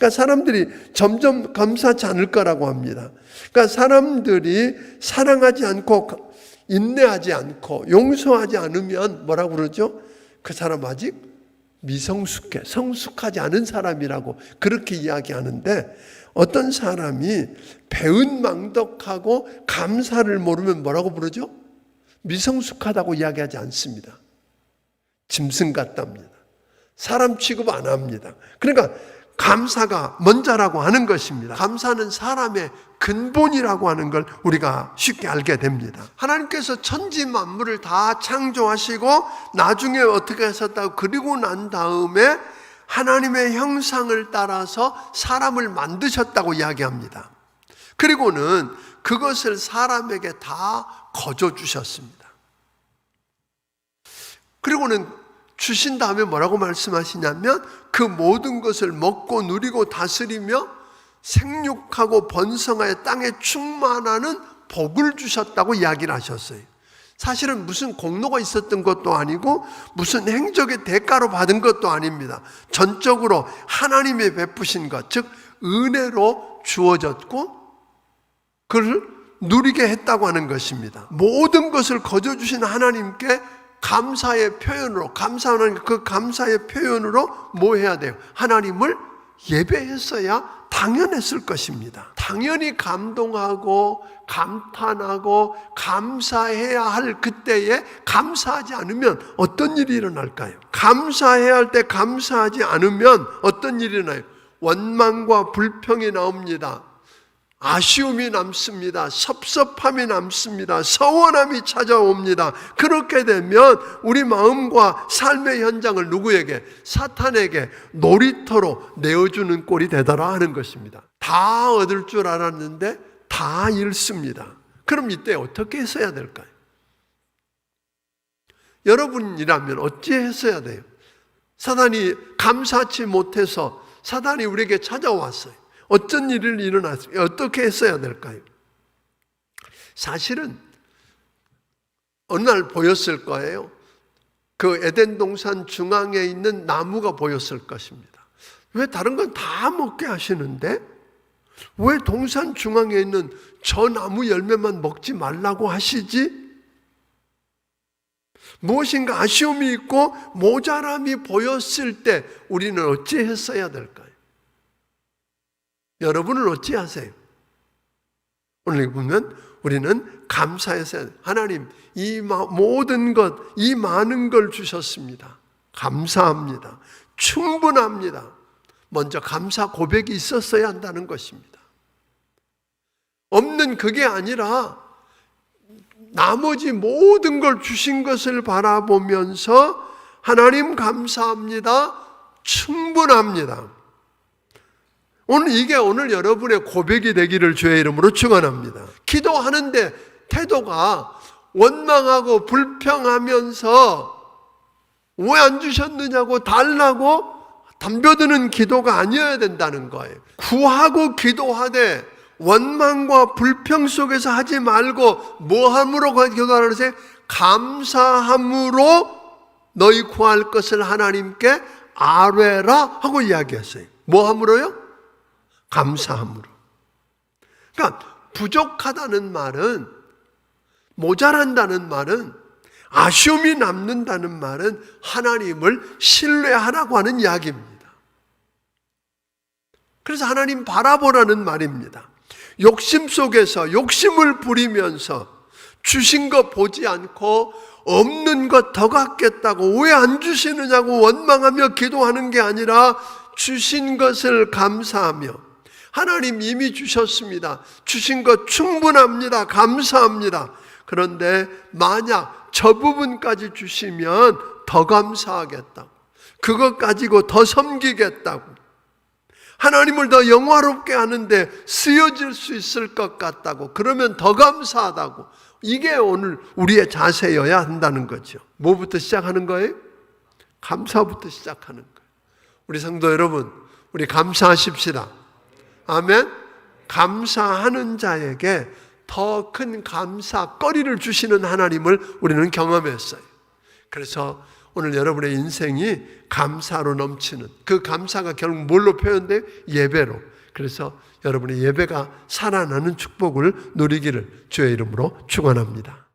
그러니까 사람들이 점점 감사하지 않을 거라고 합니다. 그러니까 사람들이 사랑하지 않고 인내하지 않고 용서하지 않으면 뭐라고 그러죠? 그 사람 아직 미성숙해, 성숙하지 않은 사람이라고 그렇게 이야기하는데 어떤 사람이 배은망덕하고 감사를 모르면 뭐라고 부르죠? 미성숙하다고 이야기하지 않습니다. 짐승 같답니다. 사람 취급 안 합니다. 그러니까 감사가 먼저라고 하는 것입니다. 감사는 사람의 근본이라고 하는 걸 우리가 쉽게 알게 됩니다. 하나님께서 천지 만물을 다 창조하시고 나중에 어떻게 하셨다고 그리고 난 다음에 하나님의 형상을 따라서 사람을 만드셨다고 이야기합니다. 그리고는 그것을 사람에게 다 거저 주셨습니다. 그리고는 주신 다음에 뭐라고 말씀하시냐면 그 모든 것을 먹고 누리고 다스리며 생육하고 번성하여 땅에 충만하는 복을 주셨다고 이야기를 하셨어요. 사실은 무슨 공로가 있었던 것도 아니고 무슨 행적의 대가로 받은 것도 아닙니다. 전적으로 하나님의 베푸신 것, 즉 은혜로 주어졌고 그를 누리게 했다고 하는 것입니다. 모든 것을 거저 주신 하나님께 감사의 표현으로 감사하는 그 감사의 표현으로 뭐 해야 돼요? 하나님을 예배했어야 당연했을 것입니다. 당연히 감동하고 감탄하고 감사해야 할 그때에 감사하지 않으면 어떤 일이 일어날까요? 감사해야 할 때 감사하지 않으면 어떤 일이 일어나요? 원망과 불평이 나옵니다. 아쉬움이 남습니다. 섭섭함이 남습니다. 서원함이 찾아옵니다. 그렇게 되면 우리 마음과 삶의 현장을 누구에게? 사탄에게 놀이터로 내어주는 꼴이 되더라 하는 것입니다. 다 얻을 줄 알았는데 다 잃습니다. 그럼 이때 어떻게 했어야 될까요? 여러분이라면 어찌 했어야 돼요? 사단이 감사치 못해서 사단이 우리에게 찾아왔어요. 어떤 일을 일어났어요? 어떻게 했어야 될까요? 사실은 어느 날 보였을 거예요. 그 에덴 동산 중앙에 있는 나무가 보였을 것입니다. 왜 다른 건 다 먹게 하시는데 왜 동산 중앙에 있는 저 나무 열매만 먹지 말라고 하시지? 무엇인가 아쉬움이 있고 모자람이 보였을 때 우리는 어찌 했어야 될까요? 여러분은 어찌 하세요? 오늘 보면 우리는 감사해서 하나님 이 모든 것, 이 많은 걸 주셨습니다. 감사합니다. 충분합니다. 먼저 감사 고백이 있었어야 한다는 것입니다. 없는 그게 아니라 나머지 모든 걸 주신 것을 바라보면서 하나님 감사합니다. 충분합니다. 오늘 이게 오늘 여러분의 고백이 되기를 주의 이름으로 축원합니다. 기도하는데 태도가 원망하고 불평하면서 왜 안 주셨느냐고 달라고 덤벼드는 기도가 아니어야 된다는 거예요. 구하고 기도하되 원망과 불평 속에서 하지 말고 뭐함으로 기도하라 그러세요? 감사함으로 너희 구할 것을 하나님께 아뢰라 하고 이야기했어요. 뭐함으로요? 감사함으로. 그러니까 부족하다는 말은 모자란다는 말은 아쉬움이 남는다는 말은 하나님을 신뢰하라고 하는 이야기입니다. 그래서 하나님 바라보라는 말입니다. 욕심 속에서 욕심을 부리면서 주신 것 보지 않고 없는 것 더 갖겠다고 왜 안 주시느냐고 원망하며 기도하는 게 아니라 주신 것을 감사하며 하나님 이미 주셨습니다. 주신 것 충분합니다. 감사합니다. 그런데 만약 저 부분까지 주시면 더 감사하겠다. 그것 가지고 더 섬기겠다고. 하나님을 더 영화롭게 하는데 쓰여질 수 있을 것 같다고. 그러면 더 감사하다고. 이게 오늘 우리의 자세여야 한다는 거죠. 뭐부터 시작하는 거예요? 감사부터 시작하는 거예요. 우리 성도 여러분, 우리 감사하십시다. 아멘. 감사하는 자에게 더 큰 감사거리를 주시는 하나님을 우리는 경험했어요. 그래서 오늘 여러분의 인생이 감사로 넘치는 그 감사가 결국 뭘로 표현돼? 예배로. 그래서 여러분의 예배가 살아나는 축복을 누리기를 주의 이름으로 축원합니다.